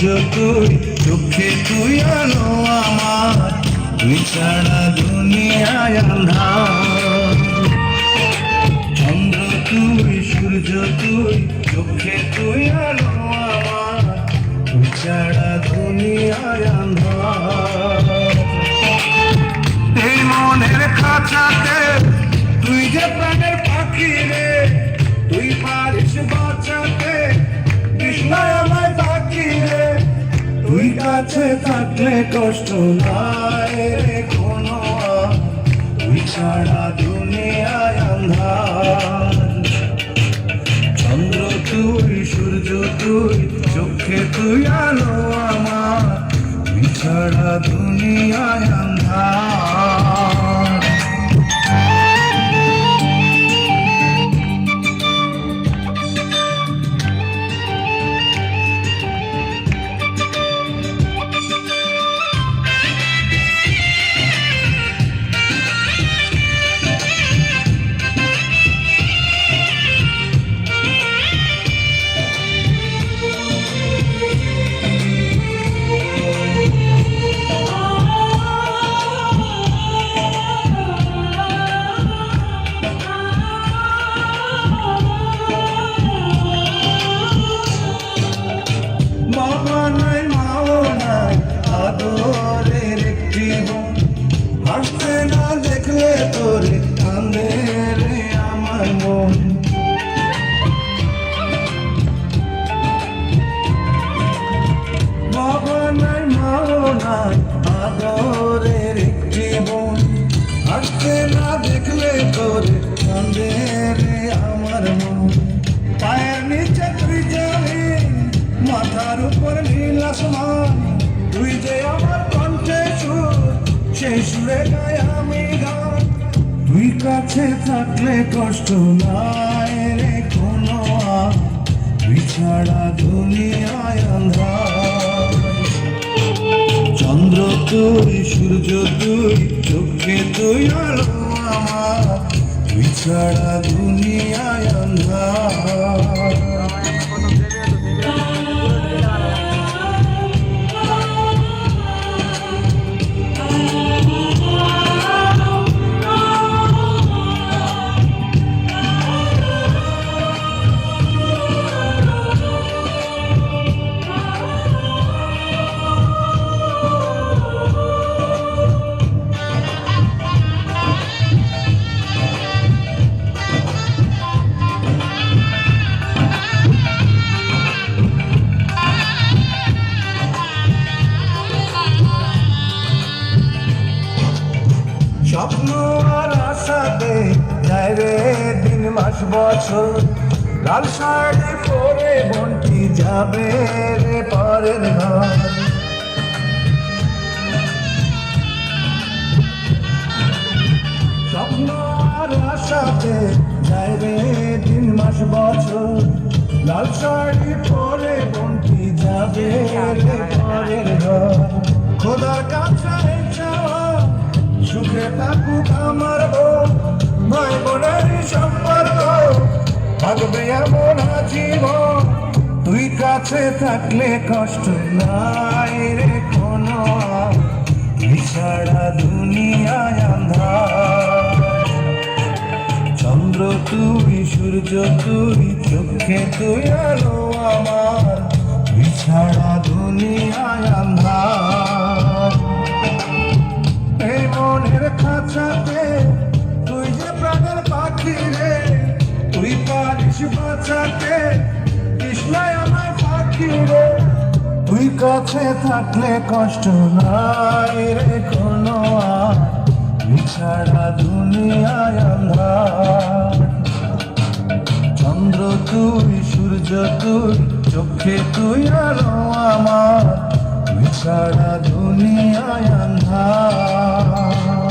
তুই চোখে তুই আলো আমার তুই ছাড়া দুনিয়ায় আন্ধার। চন্দ্র তুই, সূর্য তুই, চোখে তুই আলো আমার তুই ছাড়া দুনিয়ায় আন্ধার। এই মনের খাঁচাতে তুই যে প্রাণের পাখি রে থাকলে কষ্ট নাই রে কোনো। বিছাড়া দুনিয়ায় আন্ধার। চন্দ্র তুই, সূর্য তুই, চোখে তুই, আলো আমার। বিছাড়া ছাড়া দুনিয়ায় আন্ধার। রে আমার মন। পায়ের নিচে মাথার উপর নীল আসমান। তুই আমার কণ্ঠে সুর গাই আমি গান। তুই কাছে থাকলে কষ্ট নাই রে কোনো। তুই দুনিয়ায় আন্ধার চন্দ্র তুই, সূর্য তুই, চোখে তুই আলো আমার। তুই ছাড়া দুনিয়ায় আন্ধার মাস বছর। লাল শাড়ি পরে বন্টি যাবে রে পরের ঘর? স্বপ্ন আর আশাতে যায় দিন মাস বছর। লাল শাড়ি পরে বন্টি যাবে রে পরের ঘর? খোদার কাছে সুখে থাকুক আমার বোন। ভাই বোনের সম্পর্ক। থাকবে এমন জীবন তুই কাছে থাকলে কষ্ট নাই রে কোনো ছাড়া দুনিয়ায় আন্ধার। চন্দ্র তুই, সূর্য তুই, চোখে তুই আলো আমার। তুই ছাড়া দুনিয়ায় আন্ধার। কাছে থাকলে কষ্ট নাই রে কোনো বিছাড়া দুনিয়ায় আন্ধার। চন্দ্র তুই, সূর্য তুই, চোখে তুই আলো আমার। বিছাড়া দুনিয়ায় আন্ধার।